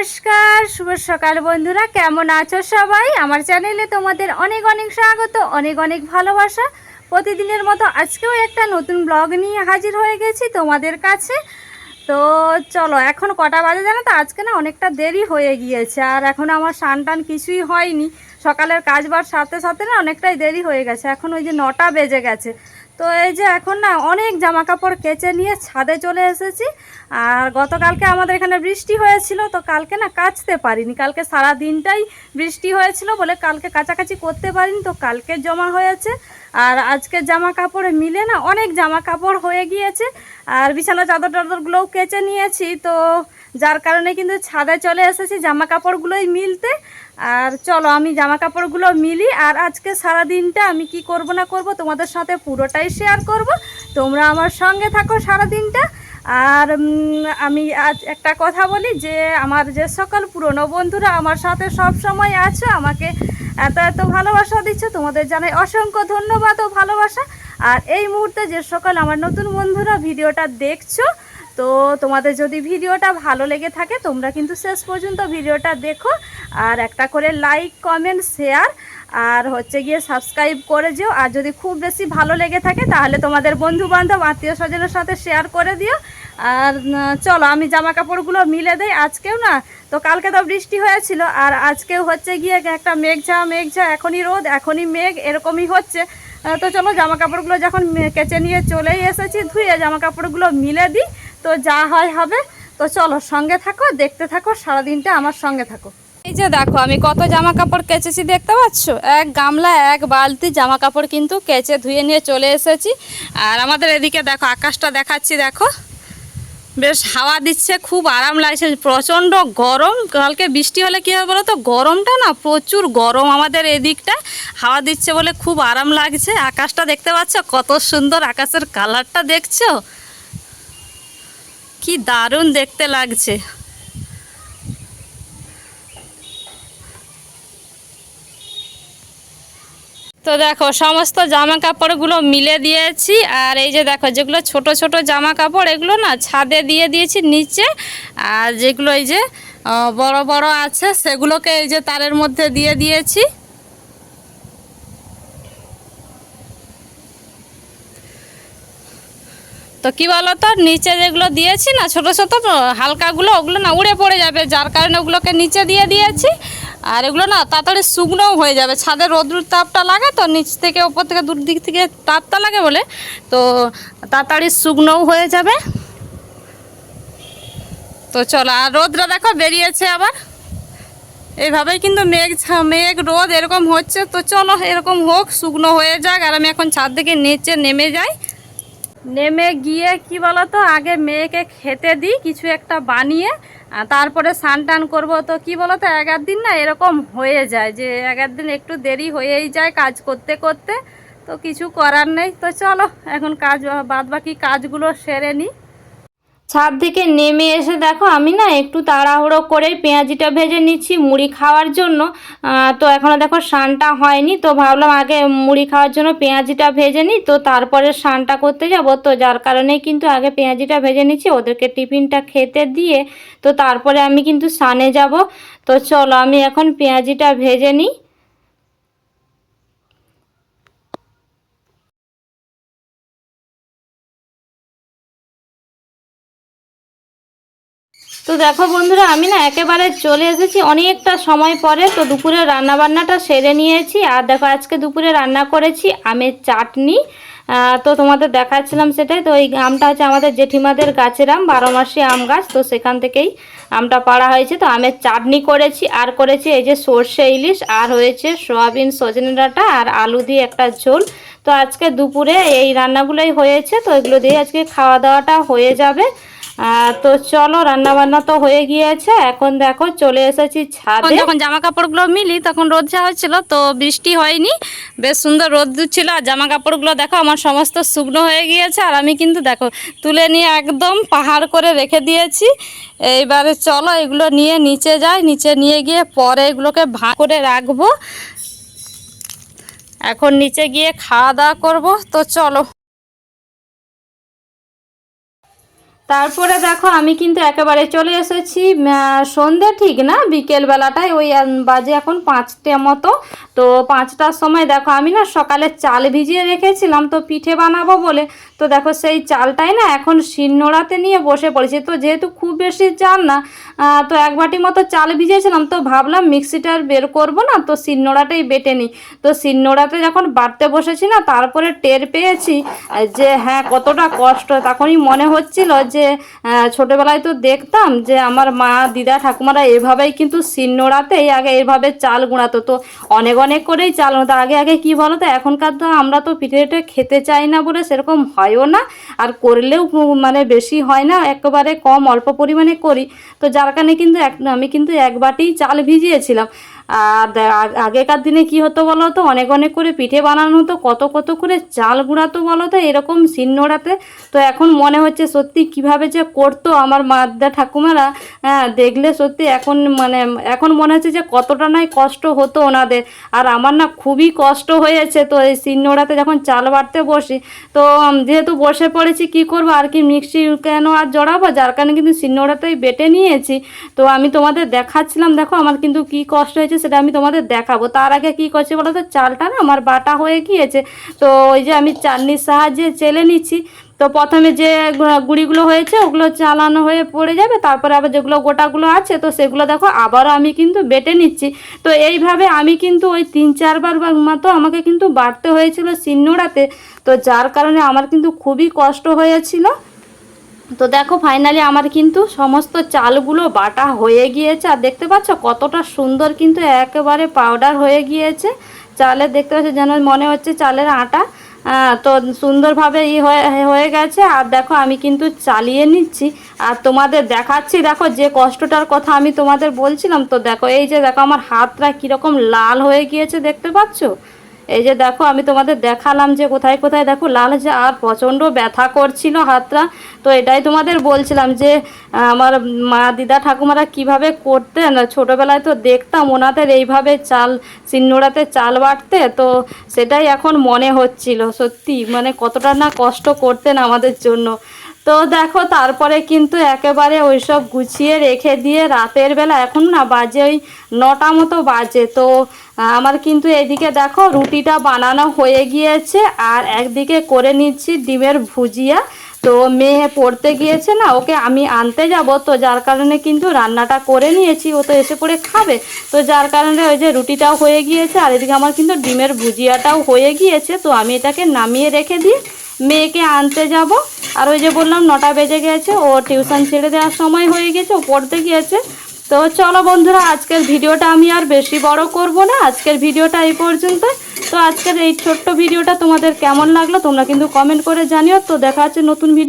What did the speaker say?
নমস্কার, শুভ সকাল বন্ধুরা, কেমন আছো সবাই? আমার চ্যানেলে তোমাদের অনেক অনেক স্বাগত, অনেক অনেক ভালোবাসা। প্রতিদিনের মতো আজকেও একটা নতুন ব্লগ নিয়ে হাজির হয়ে গেছি তোমাদের কাছে। তো চলো, এখন কটা বাজে জানো তো? আজকে না অনেকটা দেরি হয়ে গিয়েছে, আর এখন আমার স্নান টান কিছুই হয়নি। সকালের কাজবার সাথে সাথে না অনেকটাই দেরি হয়ে গেছে, এখন ওই যে নটা বেজে গেছে। তো এই যে এখন না অনেক জামা কাপড় কেচে নিয়ে ছাদে চলে এসেছি আর গতকালকে আমাদের এখানে বৃষ্টি হয়েছিল, তো কালকে না কাচতে পারিনি। কালকে সারা দিনটাই বৃষ্টি হয়েছিল বলে কালকে কাচাকাচি করতে পারিনি, তো কালকে জমা হয়েছে। আর আজকে জামা কাপড়ে মিলে না অনেক জামা কাপড় হয়ে গিয়েছে, আর বিছানা চাদর টাদরগুলোও কেচে নিয়েছি, তো যার কারণে কিন্তু ছাদে চলে এসেছি জামা কাপড়গুলোই মিলতে। আর চলো আমি জামা কাপড়গুলো মিলি, আর আজকে সারা দিনটা আমি কি করব না করব তোমাদের সাথে পুরোটাই শেয়ার করব। তোমরা আমার সঙ্গে থাকো সারা দিনটা। আর আমি আজ একটা কথা বলি যে, আমার যে সকল পুরনো বন্ধুরা আমার সাথে সব সময় আছো, আমাকে এত এত ভালোবাসা দিচ্ছ, তোমাদের জানাই অসংখ্য ধন্যবাদ ও ভালোবাসা। আর এই মুহূর্তে যে সকল আমার নতুন বন্ধুরা ভিডিওটা দেখছ, তো তোমাদের যদি ভিডিওটা ভালো লেগে থাকে, তোমরা কিন্তু শেষ পর্যন্ত ভিডিওটা দেখো। আর একটা করে লাইক, কমেন্ট, শেয়ার, আর হচ্ছে গিয়ে সাবস্ক্রাইব করে যেও। আর যদি খুব বেশি ভালো লেগে থাকে, তাহলে তোমাদের বন্ধু বান্ধব আত্মীয় স্বজনের সাথে শেয়ার করে দিও। আর চলো, আমি জামা কাপড়গুলো মিলে দেই। আজকেও না, তো কালকে তো বৃষ্টি হয়েছিল, আর আজকেও হচ্ছে গিয়ে একটা মেঘঝা মেঘঝা, এখনই রোদ, এখনই মেঘ, এরকমই হচ্ছে। তো চলো জামা কাপড়গুলো যখন কেচে নিয়ে চলেই এসেছি, ধুয়ে জামা কাপড়গুলো মিলে দিই, তো যা হয় হবে। তো চলো, সঙ্গে থাকো, দেখতে থাকো, সারাদিনটা আমার সঙ্গে থাকো। এই যে দেখো, আমি কত জামা কাপড় কেচেছি, দেখতে পাচ্ছ? এক গামলা, এক বালতি জামা কাপড় কিন্তু কেচে ধুয়ে নিয়ে চলে এসেছি। আর আমাদের এদিকে দেখো, আকাশটা দেখাচ্ছি, দেখো। বেশ হাওয়া দিচ্ছে, খুব আরাম লাগছে, প্রচণ্ড গরম। কালকে বৃষ্টি হলে কী হবে বলো তো গরমটা না, প্রচুর গরম আমাদের এদিকটা। হাওয়া দিচ্ছে বলে খুব আরাম লাগছে। আকাশটা দেখতে পাচ্ছ? কত সুন্দর আকাশের কালারটা দেখছ? কি দারুণ দেখতে লাগছে। তো দেখো, সমস্ত জামা কাপড়গুলো মিলে দিয়েছি, আর এই যে দেখো, যেগুলো ছোট ছোট জামা কাপড় এগুলো না ছাদে দিয়ে দিয়েছি নিচে, আর যেগুলো এই যে বড় বড় আছে, সেগুলোকে এই যে তারের মধ্যে দিয়ে দিয়েছি। তো কি বলো তো নিচে যেগুলো দিয়েছি না, ছোট ছোট হালকাগুলো, ওগুলো না উড়ে পড়ে যাবে, যার কারণে ওগুলোকে নিচে দিয়ে দিয়েছি আর এগুলো না তাড়াতাড়ি শুকনোও হয়ে যাবে। ছাদের রোদ্রুর তাপটা লাগে তো, নিচ থেকে ওপর থেকে দূর দিক থেকে তাপটা লাগে বলে। তো তাড়াতাড়ি শুকনোও হয়ে যাবে। তো চলো, আর রোদটা দেখো বেরিয়েছে আবার। এইভাবেই কিন্তু মেঘ মেঘ, রোদ এরকম হচ্ছে। তো চলো, এরকম হোক, শুকনো হয়ে যাক। আর আমি এখন ছাদ থেকে নিচে নেমে যাই। নেমে গিয়ে কি বলতো, আগে মেয়েকে খেতে দিই, কিছু একটা বানিয়ে। তারপরে স্নান টান করব। তো কি বলো এক আধ দিন না এরকম হয়ে যায় যে আধ দিন একটু দেরি হয়েই যায় কাজ করতে করতে। তো কিছু করার নেই। তো চলো, এখন কাজ বাদ বাকি কাজগুলো সেরে নিই। ছাদ থেকে নেমে এসে দেখো, আমি না একটু তাড়াহুড়ো করেই পেঁয়াজিটা ভেজে নিচ্ছি মুড়ি খাওয়ার জন্য। তো এখনও দেখো সানটা হয়নি, তো ভাবলাম আগে মুড়ি খাওয়ার জন্য পেঁয়াজিটা ভেজে নিই, তো তারপরে শানটা করতে যাব। তো যার কারণেই কিন্তু আগে পেঁয়াজিটা ভেজে নিচ্ছি, ওদেরকে টিফিনটা খেতে দিয়ে, তো তারপরে আমি কিন্তু সানে যাব। তো চলো, আমি এখন পেঁয়াজিটা ভেজে নিই। তো দেখো বন্ধুরা, আমি না একেবারে চলে এসেছি অনেকটা সময় পরে। তো দুপুরে রান্না বান্নাটা সেরে নিয়েছি। আর দেখো, আজকে দুপুরে রান্না করেছি আমের চাটনি। তো তোমাদের দেখাচ্ছিলাম সেটাই। তো এই আমটা হচ্ছে আমাদের জেঠিমাদের গাছের আম, বারো মাসে আম গাছ। তো সেখান থেকেই আমটা পাড়া হয়েছে। তো আমের চাটনি করেছি। আর করেছি এই যে সর্ষে ইলিশ, আর হয়েছে সোয়াবিন, সজনে ডাঁটা, আর আলু দিয়ে একটা ঝোল। তো আজকে দুপুরে এই রান্নাগুলোই হয়েছে। তো এগুলো দিয়ে আজকে খাওয়া দাওয়াটা হয়ে যাবে। তো চলো রান্না বান্না তো হয়ে গিয়েছে। এখন দেখো, চলে এসেছি ছাদে। যখন জামা কাপড়গুলো মিলি, তখন রোদ যা হচ্ছিল, তো বৃষ্টি হয়নি। বেশ সুন্দর রোদ ছিল আর জামা কাপড়গুলো দেখো, আমার সমস্ত শুকনো হয়ে গিয়েছে, আর আমি কিন্তু দেখো, তুলে নিয়ে একদম পাহাড় করে রেখে দিয়েছি। এইবারে চলো, এগুলো নিয়ে নিচে যাই, নিচে নিয়ে গিয়ে পরে এগুলোকে ভাঁ করে রাখব। এখন নিচে গিয়ে খাওয়া দাওয়া করব, তো চলো। তারপরে দেখো আমি কিন্তু একেবারে চলে এসেছি আহ, সন্ধে ঠিক না? বিকেল বেলাটায় ওই বাজে এখন পাঁচটা মতো। তো পাঁচটার সময় দেখো আমি না সকালে চাল ভিজিয়ে রেখেছিলাম তো পিঠে বানাবো বলে। তো দেখো সেই চালটাই না এখন শিলনোড়াতে নিয়ে বসে পড়েছি। তো যেহেতু খুব বেশি চাল না তো এক বাটি মতো চাল ভিজিয়েছিলাম তো ভাবলাম মিক্সিটা আর বের করব না তো শিলনোড়াটাই বেটে নিই। তো শিলনোড়াতে যখন বাটতে বসেছি না তারপরে টের পেয়েছি যে হ্যাঁ কতটা কষ্ট। তখনই মনে হচ্ছিল যে আহ, ছোটবেলায় তো দেখতাম যে আমার মা দিদা ঠাকুমারা এভাবেই কিন্তু শিলনোড়াতেই আগে এভাবে চাল গুঁড়াতো। তো অনেক অনেক করেই চাল হতো আগে আগে কি বলো তো এখনকার তো আমরা তো পিঠেটা খেতে চাই না বলে সেরকম হয়ও না। আর করলেও মানে বেশি হয় না একেবারে কম অল্প পরিমাণে করি। তো যার কারণে কিন্তু এক আমি কিন্তু এক বাটি চাল ভিজিয়েছিলাম। আর আগেকার দিনে কি হতো বলো তো? অনেক অনেক করে পিঠে বানানো হতো, কত কত করে চাল গুঁড়াতো বলো তো? এরকম শিলনোড়াতে তো এখন মনে হচ্ছে সত্যি কীভাবে যে করতো আমার মাদা ঠাকুমারা হ্যাঁ দেখলে সত্যি এখন মানে এখন মনে হচ্ছে যে কতটা নাই কষ্ট হতো ওনাদের। আর আমার না খুবই কষ্ট হয়েছে তো এই শিলনোড়াতে যখন চাল বাটতে বসি। তো যেহেতু বসে পড়েছি, কি করব? আর কি মিক্সি কেন আর জড়াবো? যার কারণে কিন্তু শিলনোড়াতেই বেটে নিয়েছি। তো আমি তোমাদের দেখাচ্ছিলাম, দেখো আমার কিন্তু কি কষ্ট হয়েছে। সেটা আমি তোমাদের দেখাবো। তার আগে কি করছি বলো তো? চালটা না আমার বাটা হয়ে গিয়েছে। তো ওই যে আমি চাটনির সাহায্যে চেলে নিচ্ছি। তো প্রথমে যে গুঁড়িগুলো হয়েছে, ওগুলো চালানো হয়ে পড়ে যাবে। তারপরে আবার যেগুলো গোটাগুলো আছে, তো সেগুলো দেখো, আবারও আমি কিন্তু বেটে নিচ্ছি। তো এইভাবে আমি কিন্তু ওই তিন চারবার মতো আমাকে কিন্তু বাড়তে হয়েছিল শিলনোড়াতে তো যার কারণে আমার কিন্তু খুবই কষ্ট হয়েছিল। তো দেখো ফাইনালি আমার কিন্তু সমস্ত চালগুলো বাটা হয়ে গিয়েছে। আর দেখতে পাচ্ছ, কতটা সুন্দর কিন্তু একেবারে পাউডার হয়ে গিয়েছে। চালের দেখতে পাচ্ছ, যেন মনে হচ্ছে চালের আটা তো সুন্দরভাবে ই হয়ে গেছে। আর দেখো, আমি কিন্তু চালিয়ে নিচ্ছি। আর তোমাদের দেখাচ্ছি, দেখো, যে কষ্টটার কথা আমি তোমাদের বলছিলাম। তো দেখো, এই যে দেখো, আমার হাতটা কীরকম লাল হয়ে গিয়েছে, দেখতে পাচ্ছ? এই যে দেখো, আমি তোমাদের দেখালাম যে কোথায় কোথায় দেখো, লাল হয়েছে আর প্রচণ্ড ব্যথা করছিল হাতটা। তো এটাই তোমাদের বলছিলাম যে, আমার মা দিদা ঠাকুমারা কীভাবে করতেন। ছোটোবেলায় তো দেখতাম ওনাদের এইভাবে চাল, সিন্নোড়াতে চাল বাটতে। তো সেটাই এখন মনে হচ্ছিল, সত্যি। মানে কতটা না কষ্ট করতেন আমাদের জন্য। তো দেখো, তারপরে কিন্তু একেবারে ওইসব গুছিয়ে রেখে দিয়ে রাতের বেলা, এখন না বাজে ওই নটা মতো বাজে। তো আমার কিন্তু এদিকে দেখো, রুটিটা বানানো হয়ে গিয়েছে, আর একদিকে করে নিচ্ছি ডিমের ভুজিয়া। তো, মেয়ে পড়তে গিয়েছে না, ওকে আমি আনতে যাব। তো, যার কারণে কিন্তু রান্নাটা করে নিয়েছি, ও তো এসে পড়ে খাবে। তো, যার কারণে ওই যে রুটিটাও হয়ে গিয়েছে, আর এদিকে আমার কিন্তু ডিমের ভুজিয়াটাও হয়ে গিয়েছে। তো, আমি এটাকে নামিয়ে রেখে দিই। মেয়েকে আনতে যাব। আর ওই যে বললাম, নটা বেজে গেছে। ও টিউশন ছেড়ে দেওয়ার সময় হয়ে গেছে, ও পড়তে গিয়েছে। তো চলো বন্ধুরা, আজকের ভিডিওটা আমি আর বেশি বড় করব না। আজকের ভিডিওটা এই পর্যন্ত। তো আজকের এই ছোট্ট ভিডিওটা তোমাদের কেমন লাগল তোমরা কিন্তু কমেন্ট করে জানিও। তো দেখা হচ্ছে নতুন ভিডিও